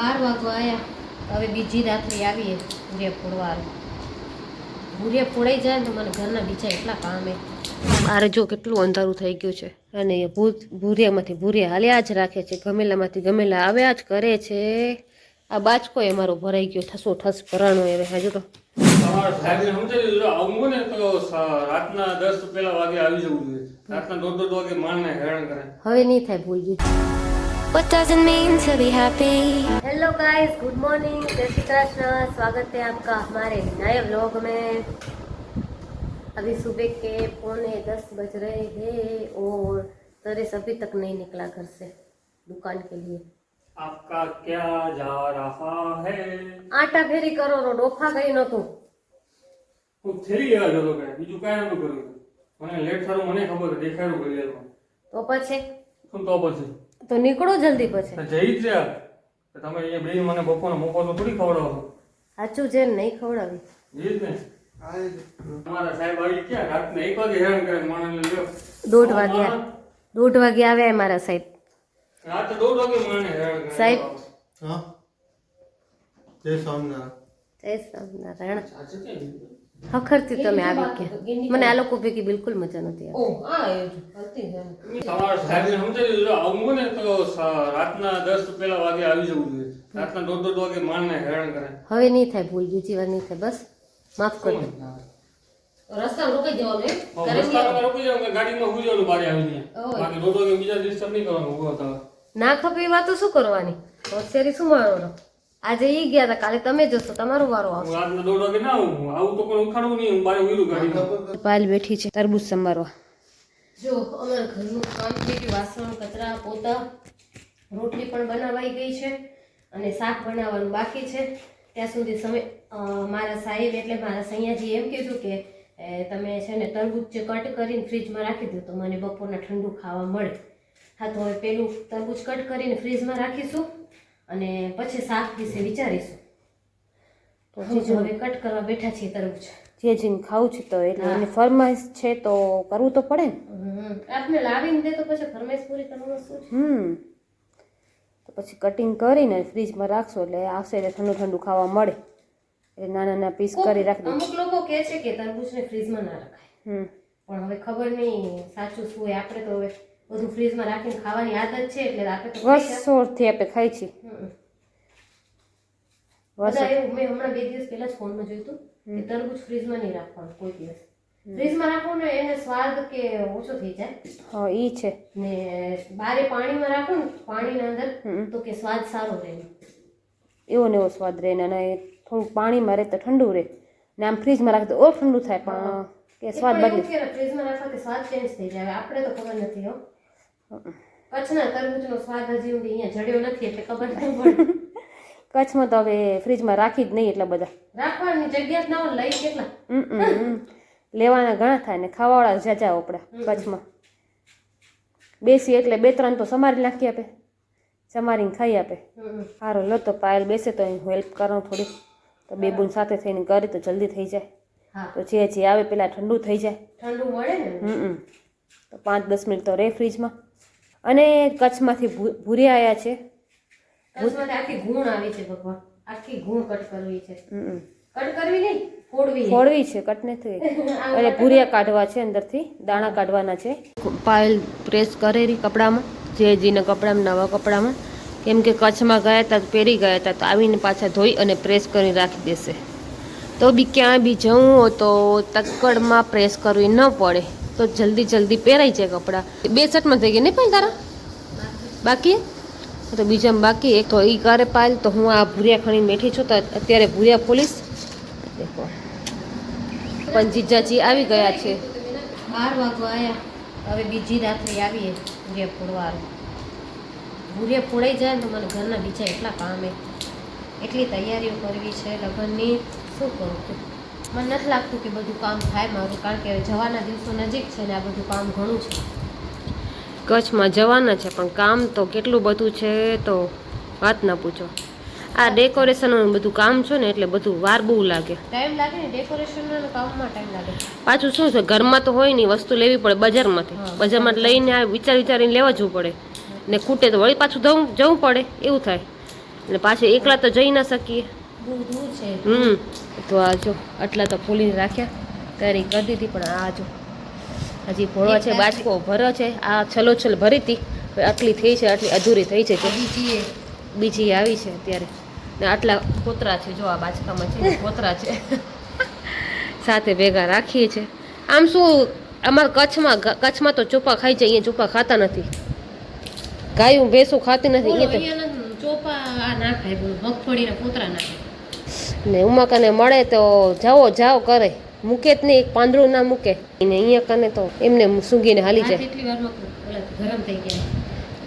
બાર વાગવા આવ્યા હવે બીજી રાત્રે આવીએ ભૂરિયા ફોડવાનું ભૂરિયા ફોડાઈ જાય તો મને ઘરના બીજા એટલા કામે બાર જો કેટલું અંધારું થઈ ગયું છે. અને ભૂત ભૂરિયામાંથી ભૂરિયા હાલ્યા જ રાખે છે. ગમેલામાંથી ગમેલા આવ્યા જ કરે છે. આ બાચકો એ મારો ભરાઈ ગયો. ઠસો ઠસ ભરાણો હવે. હજુ તો. તમારા સાહેબને સમજાવી દીધું આવું ને તો રાતના દસ પેલા વાગે આવી જવું જોઈએ. રાતના દોઢ દોઢ વાગે માણને હેરાન કરે. હવે નહીં થાય ભૂલ ગયું What does it mean to be happy? Hello guys good morning जय श्री कृष्ण स्वागत है आपका हमारे नए व्लॉग में अभी सुबह के पौने दस बज रहे हैं और नरेश अभी तक नहीं निकला घर से दुकान के लिए આપકા ક્યાં જા રહા હે આટા ફેરી કરો રો ડોફા ગઈ નતું હું થેલી લેવા જતો કે બીજું કાંઈ નતું કર્યું મને લેટ થયું મને ખબર છે, દેખાયું ઘડિયાળમાં તો પછી શું તો પછી તો નીકળો જલ્દી પછી. જઈ જ તમે અહીંયા બે મને બપોરનો મોકો તો થોડી ખવડાવો. સાચું છે ને નહીં ખવડાવી. જી જ ને. તમારા સાહેબ આવી ગયા. રાતને એક વાગે હેરાન કરે માણસને લ્યો. દોઢ વાગ્યા. દોઢ વાગે આવ્યા મારા સાહેબ. રાતે દોઢ વાગે માણસને હેરાન કરે સાહેબ. હા? જય સ્વામિનારાયણ. જય સ્વામિનારાયણ. સાચું છે ને? હખરથી તમે આવી ગયા મને આ લોકો ભેગી બિલકુલ મજા નથી આવતી તમારા સાહેબને સમજાવી દીધું આવું ને તો સ- રાતના દસ પેલા વાગે આવી જવું જોઈએ રાતના દોઢ દોઢ વાગે માણને હેરાન કરે હવે નહીં થાય ભૂલ બીજી વાર નહીં થાય બસ માફ કરી રસ્તા રોકાઈ જવાનું હવે રસ્તામાં રોકી જાવ કે ગાડીમાં હુઈ જવાનું બારે આવીને ઓય. બાકી દોઢ વાગે બીજા ડિસ્ટર્બ નહીં કરવાનું ઊભો થવા ના ખપે એ વાતો શું કરવાની હોશિયારી શું મારવાનો આજે ઈ ગયા હતા કાલે તમે જશો તમારો વારો આવશે. હું રાતના દોઢ વાગે ના આવું હું આવું તો કોઈ ઉખાડવું નહીં હું બારે ઉઈરું ગાડી પાલ બેઠી છે તરબૂચ સંભારવા જો અમારા ઘરનું કામ થઈ ગયું વાસણ કચરા પોતા રોટલી પણ બનાવાઈ ગઈ છે અને શાક બનાવવાનું બાકી છે. ત્યાં સુધી સમય મારા સાહેબ એટલે મારા સૈયાજી એમ કીધું કે તમે છે ને તરબૂચ જે કટ કરીને ફ્રીજમાં રાખી દો તો મને બપોરના ઠંડુ ખાવા મળે. હા તો હવે પેલું તરબૂચ કટ કરીને ફ્રીજમાં રાખીશું. અને પછી શાક વિશે વિચારીશું. તો જો હવે કટ કરવા બેઠા છીએ તરબૂચ જે જેમ ખાવું છે તો એટલે એને ફરમાઈશ છે તો કરવું તો પડે ને. આપને લાવીને દે તો પછી ફરમાઈશ પૂરી કરવાનું શું છે? હમ. તો પછી કટિંગ કરીને ફ્રીજમાં રાખશો એટલે આવશે એટલે ઠંડુ ઠંડુ ખાવા મળે. એટલે નાના નાના પીસ કરી રાખજો. અમુક લોકો કહે છે કે તરબૂચને ફ્રીજમાં ના રખાય. હમ. પણ હવે ખબર નહીં સાચું શું હોય આપણે તો હવે બધું ફ્રીજમાં રાખીને ખાવાની આદત છે એટલે રાતે વર્ષોથી આપણે ખાઈ છીએ બધા એવું મેં હમણાં બે દિવસ પહેલા જ ફોનમાં જોયું હતું કે તરબૂચ ફ્રીજમાં નહીં રાખવાનું કોઈ દિવસ. ફ્રીજમાં રાખો ને એને સ્વાદ કે ઓછો થઈ જાય. હા ઈ છે. ને બારે પાણીમાં રાખો ને પાણીના અંદર. તો કે સ્વાદ સારો રહે. એવો ને એવો સ્વાદ રહે ને થોડુંક પાણીમાં રહે તો ઠંડુ રહે. ને આમ ફ્રીજમાં રાખે તો ઓ ઠંડુ થાય પણ કે સ્વાદ બદલી. કે ફ્રીજમાં રાખવાથી સ્વાદ ચેન્જ થઈ જાય. આપણે તો ખબર નથી હો. કચ્છના તરબૂચનો સ્વાદ હજી સુધી અહીંયા જડ્યો નથી એટલે ખબર નહીં પડે. કચ્છમાં તો હવે ફ્રીજમાં રાખી જ નહીં એટલા બધા. રાખવાની જગ્યા જ ના હોય લઈ કેટલા. લેવાના ઘણા થાય ને ખાવાવાળા જાજા આપણા કચ્છમાં. બેસી એટલે બે ત્રણ તો સમારી નાખી આપે. સમારીને ખાઈ આપે. સારો લો તો પાયલ બેસે તો હું હેલ્પ કરું થોડી તો બે બુન સાથે થઈને કરી તો જલ્દી થઈ જાય. તો જે જે આવે પેલા ઠંડુ થઈ જાય. ઠંડુ મળે ને? હમ. તો પાંચ દસ મિનિટ તો રહે ફ્રીજમાં. અને કચ્છમાંથી ભૂ- ભૂરિયા આવ્યા છે. આખી ગુણ આવી છે ભગવાન. આખી ગુણ કટ કરવી છે. કટ કરવી નહીં ફોડવી. ફોડવી છે કટ નથી એટલે ભૂરિયા કાઢવા છે અંદરથી દાણા કાઢવાના છે. પાયલ પ્રેસ કરેલી કપડામાં જેજીના કપડામાં નવા કપડામાં. કેમ કે કચ્છમાં ગયા હતા તો પહેરી ગયા હતા તો આવીને પાછા ધોઈ અને પ્રેસ કરી રાખી દેશે. તો બી ક્યાંય બી જવું હોય તો તક્કડમાં પ્રેસ કરવી ન પડે. તો જલ્દી જલ્દી પહેરાઈ જાય કપડાં. બે શર્ટમાં થઈ ગયા નહીં પાલ તારા? બાકી? તો બીજામાં બાકી. એક તો એ કરે પાલ તો હું આ ભૂરિયા ખણી બેઠી છું તો અત્યારે ભૂરિયા પોલીસ. દેખો. પણ જીજાજી આવી ગયા છે. બાર વાગવા આવ્યા હવે બીજી રાત્રે આવીએ ભૂરિયા ફોડવાનું ભૂરિયા ફોડાઈ જાય તો મને ઘરના બીજા એટલા કામે. એટલી તૈયારીઓ કરવી છે લગ્નની. શું કરું કે મને નથી લાગતું કે બધું કામ થાય મારું કારણ કે જવાના દિવસો નજીક છે ને આ બધું કામ ઘણું છે. કચ્છમાં જવાના છે પણ કામ તો કેટલું બધું છે તો વાત ના પૂછો. આ ડેકોરેશનનું બધું કામ છે ને એટલે બધું વાર બહુ લાગે. ટાઈમ લાગે ને ડેકોરેશનના કામમાં ટાઈમ લાગે. પાછું શું છે ઘરમાં તો હોય નહીં વસ્તુ લેવી પડે બજારમાંથી. બજારમાં લઈને આ વિચાર વિચારીને લેવા જવું પડે. ને ખૂટે તો વળી પાછું જવું જવું પડે એવું થાય. અને પાછું એકલા તો જઈ ના શકીએ. હમ. તો આ જો આટલા તો ફૂલીને રાખ્યા. તૈયારી કરી દીધી પણ આ જો હજી ભોળો છે બાચકો ભરો છે. આ છલોછલ ભરી હતી. આટલી થઈ છે આટલી અધૂરી થઈ છે. બીજી બીજી આવી છે અત્યારે. ને આટલા કોતરા છે જો આ બાચકામાં છે કોતરા છે. સાથે ભેગા રાખીએ છે. આમ શું અમારા કચ્છમાં કચ્છમાં તો ચોપા ખાઈ છે અહીંયા ચોપા ખાતા નથી. ગાયું ભેંસું ખાતી નથી અહીંયા ચોપા ના ખાય મગફળીના કોતરા નાખે ને ઉમા કને મળે તો જાઓ જાઓ કરે. મૂકે જ નહીં એક પાંદડું ના મૂકે. ને અહીંયા કને તો એમને સૂંઘીને હાલી જાય. ગરમ થઈ ગયા.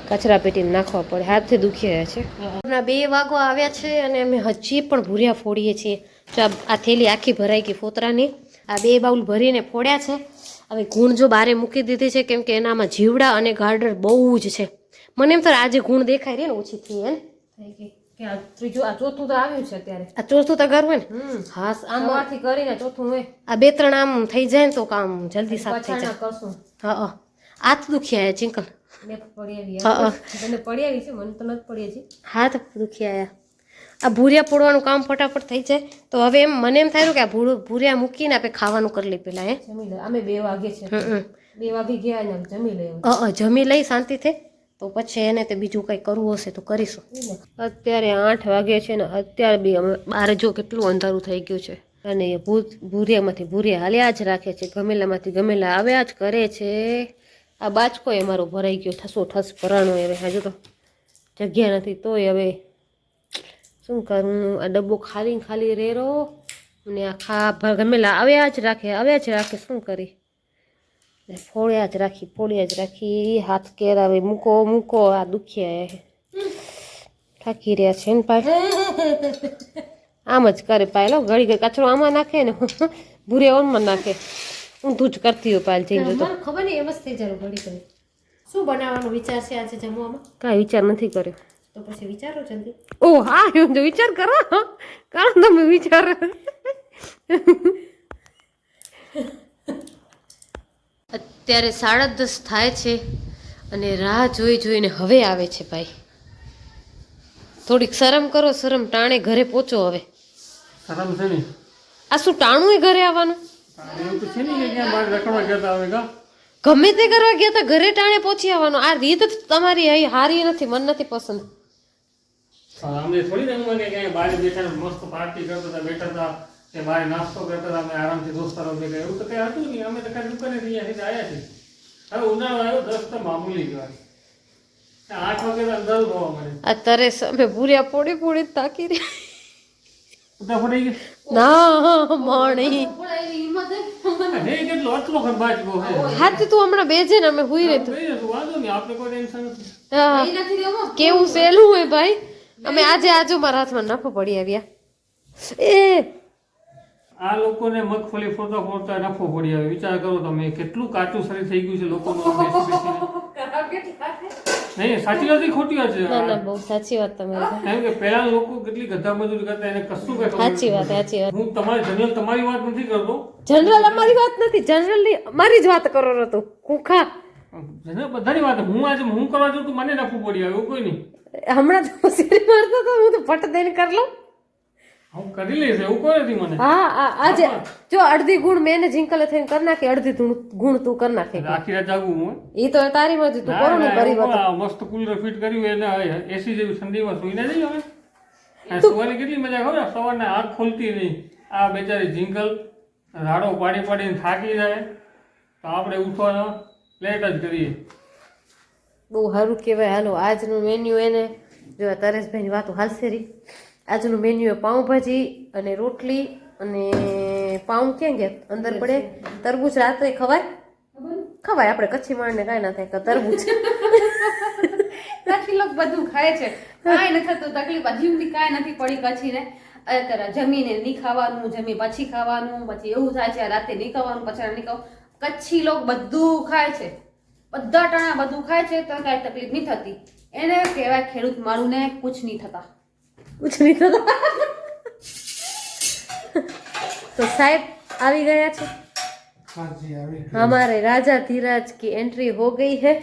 કચરા પેટી નાખવા પડે. હાથથી દુખી રહ્યા છે હમણાં બે વાગો આવ્યા છે અને અમે હજી પણ ભૂર્યા ફોડીએ છીએ. જો આ- આ થેલી આખી ભરાઈ ગઈ ફોતરાની. આ બે બાઉલ ભરીને ફોડ્યા છે. હવે ગુણ જો બારે મૂકી દીધી છે કેમ કે એનામાં જીવડા અને ગાર્ડર બહુ જ છે. મને એમ તો આજે ગુણ દેખાય રહી ને ઓછી થઈ એમ થઈ ગઈ. કે આ ત્રીજું આ ચોથું તો આવ્યું છે અત્યારે. આ ચોથું તો ઘર હોય ને? હા આમ આમાંથી કરીને ચોથું હોય. આ બે ત્રણ આમ થઈ જાય ને તો કામ જલ્દી સાફ થઈ જાય. કરશું. હા હા. હાથ દુખી આવ્યા ચિંકલ. હા, તો નથી પડી હજી. હાથ દુખી આવ્યા આ ભૂરિયા પોડવાનું કામ ફટાફટ થઈ જાય. તો હવે એમ મને એમ થાય કે આ ભૂરું ભૂરિયા મૂકીને આપણે ખાવાનું કરી લઈએ પેલા હે? અમે બે વાગે છે. બે વાગે ગયા જમી લઈ જમી લઈ શાંતિથી. તો પછી એને તે બીજું કંઈ કરવું હશે તો કરીશું. અત્યારે આઠ વાગે છે ને અત્યારે બી અમે બહાર જો કેટલું અંધારું થઈ ગયું છે. અને એ ભૂત ભૂરિયામાંથી ભૂરિયા હાલ્યા જ રાખે છે ગમેલામાંથી ગમેલા આવ્યા જ કરે છે. આ બાચકો એ મારો ભરાઈ ગયો ઠસો ઠસ ભરાણો હવે હજુ તો જગ્યા નથી તોય હવે. શું કરું? આ ડબ્બો ખાલી ખાલી રેરો. અને આ ખા ગમેલા આવ્યા જ રાખે આવ્યા જ રાખે શું કરી? ને ફોડ્યા જ રાખી ફોડ્યા જ રાખી હાથ કેરાવે મૂકો મૂકો આ દુખ્યા થાકી રહ્યા છે ને પાય આમ જ કરે પાયલો ઘડી ઘડી કચરો આમાં નાખે ને ભૂરે ઓનમાં નાખે. ઊંધું જ કરતી હોય પાયલ જઈને તો ખબર નહીં એમ જ થઈ જાય ઘડી ઘડી. શું બનાવવાનો વિચાર છે આજે જમવામાં? કાંઈ વિચાર નથી કર્યો. તો પછી વિચારો જલ્દી. ઓ હા તો વિચાર કરો. કરો તમે વિચાર? અત્યારે સાડા દસ થાય છે અને રાહ જોઈ જોઈને હવે આવે છે ભાઈ. થોડીક શરમ કરો શરમ ટાણે ઘરે પહોંચો હવે. શરમ છે ને આ શું ટાણું ઘરે આવવાનું? ગમે તે કરવા ગયા તા ઘરે ટાણે પહોંચી આવવાનું. આ રીત તમારી અહીં હારી નથી મને નથી પસંદ. અમને થોડી રંગમાં કે બહાર બેઠા મસ્ત પાર્ટી કરતા બેઠા હતા કે બહાર નાસ્તો કરતા અમે આરામથી દોસ્તારો ભેગા એવું તો કઈ હતું નહીં. અમે તો કાંઈ દુકાને થી અહીંયા આવ્યા છીએ. હવે ઉનાળો આવ્યો દસ તો મામૂલી કહેવાય આઠ વાગે તો અંધારું થવા મળે. અત્યારે અમે ભૂર્યા પોડી પોડી તાકી રહી ના મણી. હાથી તું હમણાં બેજે ને અમે હુઈ રહી કઈ નથી, વાંધો નહીં આપણે કોઈ ટેન્શન નથી. હા. કેવું સહેલું હોય ભાઈ? અમે આજે આજુ મારા હાથમાં નફો પડી આવ્યા. એ આ લોકોને મગફળી ફોડતા ફોડતા નફો પડી આવે. વિચાર કરો તમે કેટલું કાચું શરીર થઈ ગયું છે લોકોનું નહીં સાચી વાત ખોટી વાત છે? ના ના બહુ સાચી વાત તમારી કેમ કે પહેલા લોકો કેટલી ગધા મજૂરી કરતા એને કશું કઈ સાચી વાત સાચી વાત. હું તમારી જનરલ તમારી વાત નથી કરતો. જનરલ અમારી વાત નથી જનરલી અમારી જ વાત કરો છો તો કુખા. જનરલ બધાની વાત હું આજે હું કરવા જાઉં તો મને નફો પડી આવે એવું કોઈ નહીં. હમણાં તો શેરી મારતો તો હું તો ફટ દઈને કરી લઉં. હું કરી લઈશ એવું કોઈ નથી મને. હા આજે જો અડધી ગુણ મેં ને જિંકલે થઈને કરી નાખી અડધી ગુણ તું કરી નાખે. આખી રાત જાગું હું એ તો તારી મરજી તું કરો ને કરી વાત મસ્ત કુલર ફિટ કર્યું એને એસી જેવી ઠંડીમાં સુઈને નહીં હવે. સુવાની કેટલી મજા ખબર? સવારના આંખ ખોલતી નહીં. આ બેચારી જિંકલ રાડો પાડી પાડીને થાકી જાય. તો આપણે ઉઠવાનો લેટ જ કરીએ. બહુ સારું કહેવાય. હાલો આજનું મેન્યુ એને. જો તરેશભાઈની વાતો હાલશે રહી આજનું મેન્યુ પાઉંભાજી અને રોટલી અને પાઉં ક્યાં ગયા? અંદર પડે તરબૂચ. રાત્રે ખવાય? ખવાય. આપણે કચ્છી માણને કાંઈ ના થાય કે તરબૂચ. કચ્છી લોકો બધું ખાય છે. કાંઈ નથી થતું. તકલીફ સુધી કાંઈ નથી પડી કચ્છીને. અત્યારે જમીને નહીં ખાવાનું જમી પછી ખાવાનું, પછી એવું થાય છે રાતે નહીં ખાવાનું પછી નહીં ખાવ કચ્છી લોકો બધું ખાય છે. બધા ટાણા બધું ખાય છે. તો કાંઈ તકલીફ નહીં થતી. એને કહેવાય ખેડૂત માળુને કુછ નહીં થતા. ઉછળી તો. તો સાહેબ આવી ગયા છે? અમારે રાજા ધીરાજ કી એન્ટ્રી હો ગઈ હે.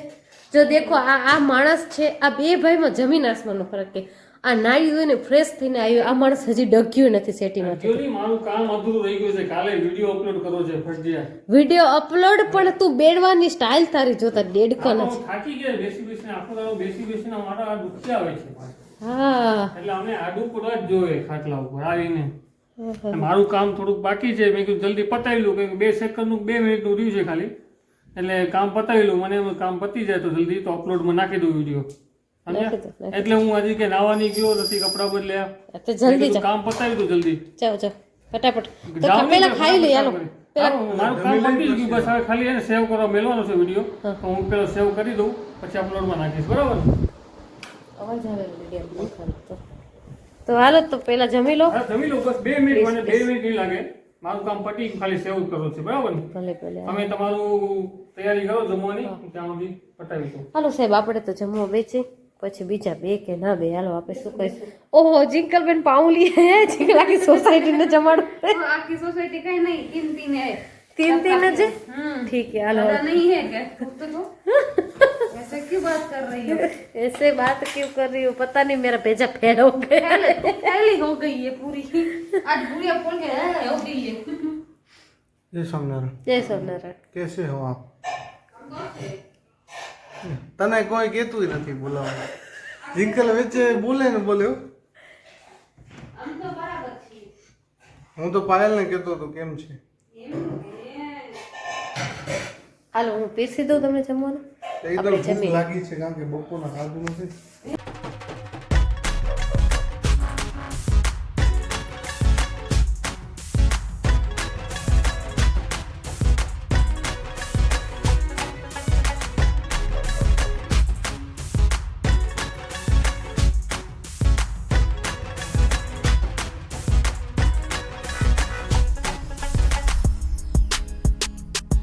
જો દેખો આ આ માણસ છે આ બે ભાઈમાં જમીન આસમાનનો ફરક કે આ નાળી જોઈને ફ્રેશ થઈને આવ્યો. આ માણસ હજી ડગ્યું નથી સેટીમાંથી મારું કામ અધૂરું રહી ગયું છે. કાલે વિડિયો અપલોડ કરવો છે ફટજિયા વિડિયો અપલોડ પણ તું બેડવાની સ્ટાઇલ તારી જોતા ડેડકો નથી. થાકી ગયો બેસી બેસીને. આપણો બેસી બેસીને મારા દુખ્યા હોય છે. હા. એટલે અમે આડું પડવા જ જોઈએ ખાટલા ઉપર આવીને. મારું કામ થોડુંક બાકી છે. મેં કીધું જલ્દી પતાવી લઉં કે બે સેકન્ડનું બે મિનિટનું રહ્યું છે ખાલી. એટલે કામ પતાવી લઉં મને કામ પતી જાય તો જલ્દી તો અપલોડમાં નાખી દઉં વીડિયો એટલે હું આજે કે નાવાની ગયો નથી કપડાં બદલ્યા તો જલ્દી કામ પતાવી દઉં જલ્દી. જાઓ જાઓ. ફટાફટ. તો પેલા ખાઈ લઈએ હાલો. મારું કામ પતી ગયું. બસ હવે ખાલી એને સેવ કરવા મેળવાનો છે વીડિયો તો હું પેલો સેવ કરી દઉં પછી અપલોડમાં નાખીશ. બરાબર? અવાજ આવે તો. હાલો તો પેલા જમી લો. જમી લો બસ બે મિનિટ મને બે મિનિટ નહીં લાગે. મારું કામ પટી ખાલી સેવ કરવું છે બરાબર ને? ભલે ભલે તમે તમારું તૈયારી કરો જમવાની ત્યાં સુધી પટાવીશું હાલો સાહેબ આપણે તો જમવા બેસી પછી બીજા બે કે ના બે હાલો આપણે શું કહીશું ઓહો જિંકલબેન પાઉલી હે જિંકલ આખી સોસાયટીને જમાડું. આખી સોસાયટી કઈ નહીં કિંમતી ને કિંમતી ને જે ઠીક હે હાલો. નહીં હે કે? તો. हालो ज्यादा नहीं है क्या तो तो ऐसे क्यों बात कर रही हो ऐसे बात क्यों कर रही हो पता नहीं मेरा भेजा फेल हो गया पहले पहले हो गई है पूरी आज पूरी आप बोल के "हाँ, हो गई है जय स्वामीनारायण जय सोमनारायण कैसे हो आप તને કોઈ કહેતું નથી બોલાવવા જિંકલ વચ્ચે બોલે ને બોલ્યો હું તો પાયલને કહેતો હતો કેમ છે હાલો હું પીરસી દઉં તમને જમવાનું એકદમ ભૂખ લાગી છે કારણ કે બપોરના ખાધું નથી.